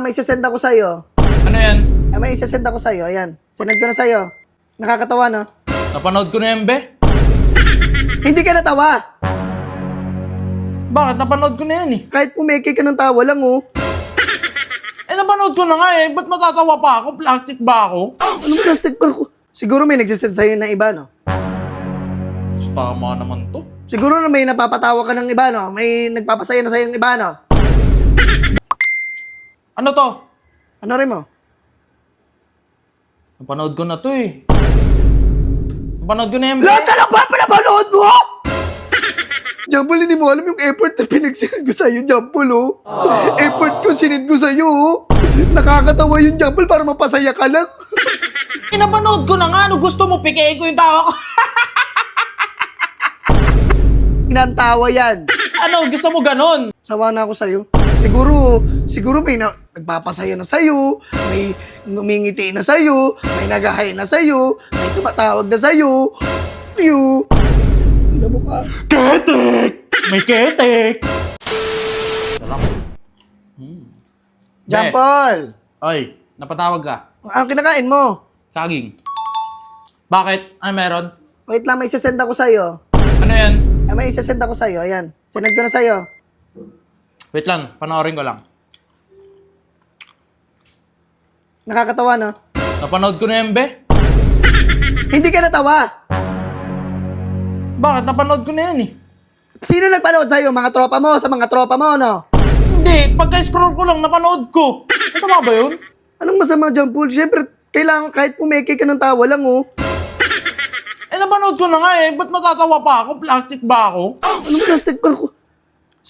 May isasend ako sa'yo. Ano yan? Ay, may isasend ako sa'yo. Ayan. Sinend ko na sa'yo. Nakakatawa, no? Napanood ko na yan, be. Hindi ka natawa. Bakit? Napanood ko na yan eh. Kahit pumeke ka ng tawa lang, oh. Eh, napanood ko na nga eh. Ba't matatawa pa ako? Plastic ba ako? Anong plastic ba ako? Siguro may nagsasend sa'yo ng iba, no? Tama naman to. Siguro na may napapatawa ka ng iba, no? May nagpapasaya na sa'yo ng iba, no? Ano to? Ano rin mo? Napanood ko na to eh. Napanood ko na be. Lahat na lang ba pinapanood mo? Jampol, hindi mo alam yung effort na pinagsinid ko sa'yo, Jampol, oh. Effort ko sinid ko sa'yo, oh. Nakakatawa yung Jampol para mapasaya ka lang. Eh, napanood ko na nga. Ano gusto mo? Pikein ko yung tawa ko. Inantawa yan. ano? Gusto mo ganon? Sawa na ako sa'yo. Siguro, siguro may na, nagpapasaya na sa'yo, may ngumingiti na sa'yo, may nagahay na sa'yo, may tumatawag na sa'yo. Tiyo. Ina mo ka. Ketek! May ketek! Salam. Hmm. Jampol! Oy, napatawag ka. Anong kinakain mo? Saging. Bakit? Ano meron? Wait lang, may isasend ako sa'yo. Ano yan? Ay, may isasend ako sa'yo. Ayan. Sinend ko na sa'yo. Wait lang, panoorin ko lang. Nakakatawa, no? Napanood ko na yan, be. Hindi ka natawa. Bakit? Napanood ko na yan eh. Sino nagpanood sa'yo? Mga tropa mo? Sa mga tropa mo, no? Hindi, pagka-scroll ko lang, napanood ko. Masama ba yun? Anong masama dyan, Paul? Siyempre, kailangan kahit pumeke ka ng tawa lang, oh. Eh, napanood ko na nga eh. Ba't matatawa pa ako? Plastic ba ako? Anong plastic ba ako?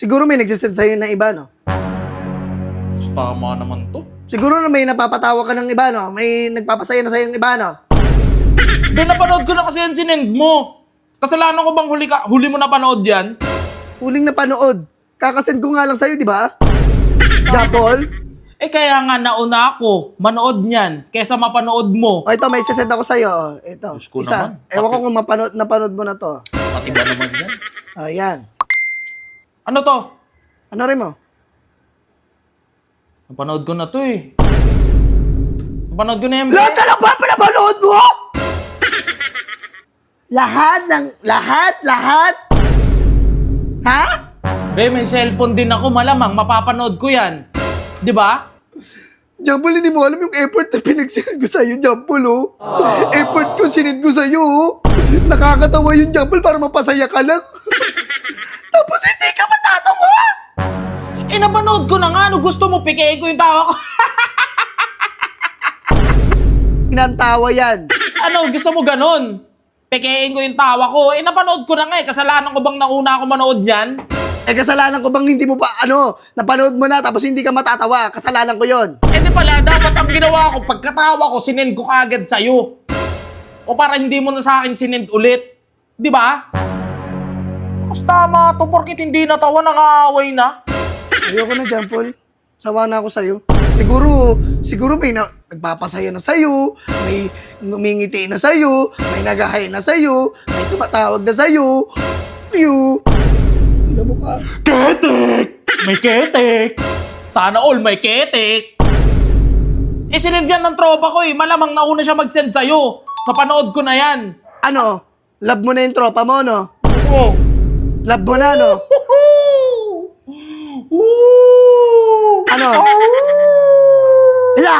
Siguro may nagsasend sa'yo ng iba, no? Mas Tama naman to. Siguro na may napapatawa ka ng iba, no? May nagpapasaya na sa'yo ng iba, no? Hindi, napanood ko na kasi yan sinend mo. Kasalanan ko bang huli, ka, huli mo napanood yan? Huling napanood. Kakasend ko nga lang sa'yo, di ba? Japol? Eh kaya nga nauna ako manood niyan kesa mapanood mo. O ito, may isasend ako sa'yo. oh. Ito, Diyos ko isa. naman. Ewan ko kung mapanood, napanood mo na to. Pati ba naman yan? O, yan. Ano to? Ano rin mo? Napanood ko na to eh. Napanood ko na yan. Lahat na lang ba pinapanood mo? lahat ng, lahat, lahat? Ha? Be, may cellphone din ako. Malamang mapapanood ko yan. Di ba? Jampol, hindi mo alam yung effort na pinagsinid ko sa'yo, Jampol, oh. Effort ko sinid ko sa'yo, oh. Nakakatawa yung Jampol para mapasaya ka lang. Tapos hindi ka matatawa! Eh, napanood ko na nga. Ano gusto mo? Pikein ko yung tawa ko. Inantawa yan. ano? Gusto mo ganon? Pikein ko yung tawa ko. Eh, napanood ko na nga eh. Kasalanan ko bang nauna ako manood yan? Eh, kasalanan ko bang hindi mo pa, ano, napanood mo na tapos hindi ka matatawa. Kasalanan ko yon. Eh di pala, dapat ang ginawa ko, pagkatawa ko, sinend ko kagad sa'yo. O para hindi mo na sa akin sinend ulit. Di ba? Tapos tama to, porkit hindi natawa, nangaaway na. Ayoko na, Jampol. Sawa na ako sa'yo. Siguro, siguro may na, nagpapasaya na sa'yo, may ngumingiti na sa'yo, may nagahay na sa'yo, may tumatawag na sa'yo. Tiyo. Ina mo ka. Ketek! May ketek! Sana all may ketek! Eh, sinend yan ng tropa ko eh. Malamang nauna siya mag-send sa'yo. Napanood ko na yan. Ano? Love mo na yung tropa mo, no? Oo. Love mo na, no? Ano? Hala!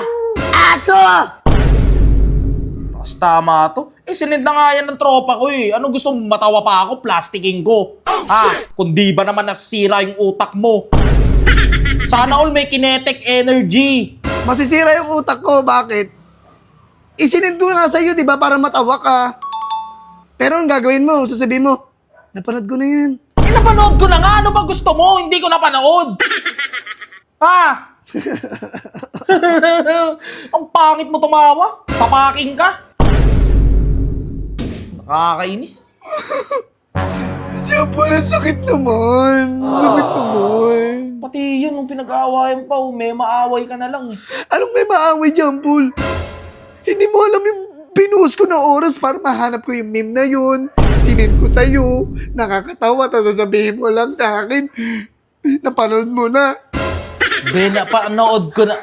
Aso! Mas tama to. Eh, sinend na nga yan ng tropa ko eh. Ano gusto mo matawa pa ako? Plastiking ko. Ha? Kung di ba naman nasira yung utak mo. Sana all may kinetic energy. Masisira yung utak ko, bakit? Isinend ko na sa'yo, di ba, para matawa ka. Pero ang gagawin mo, sasabihin mo, napanood ko na yan. Eh, napanood ko na nga. Ano ba gusto mo? Hindi ko napanood. ha? Ang pangit mo tumawa. Papaking ka. Nakakainis. Diyan ang sakit naman. Sakit naman. Pati yun, nung pinag-aawayan pa, oh, may maaway ka na lang. eh. Anong may maaway dyan, Paul? Hindi mo alam yung binuhos ko na oras para mahanap ko yung meme na yun. Sinend ko sa'yo. Nakakatawa. Tapos sasabihin mo lang sa akin, napanood mo na. Be, napanood ko na...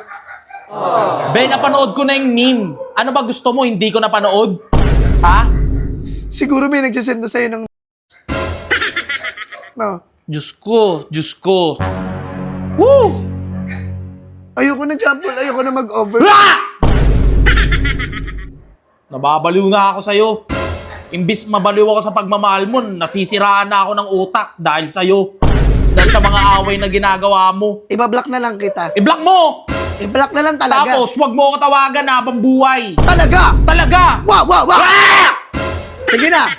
Be, napanood ko na yung meme. Ano ba gusto mo? Hindi ko napanood? Ha? Siguro may nagsisend na sa'yo ng... No. Diyos ko, Diyos ko. Woo! Ayoko na, Paul. Ayoko na mag-over. Ah! Nababaliw na ako sa'yo. Imbis mabaliw ako sa pagmamahal mo, nasisiraan na ako ng utak dahil sa'yo. Dahil sa mga away na ginagawa mo. Iba-block na lang kita. I-block mo! I-block na lang talaga. Tapos, wag mo ako tawagan habang buhay. Talaga! Talaga! Wow, wow, wow! Ah! Sige na!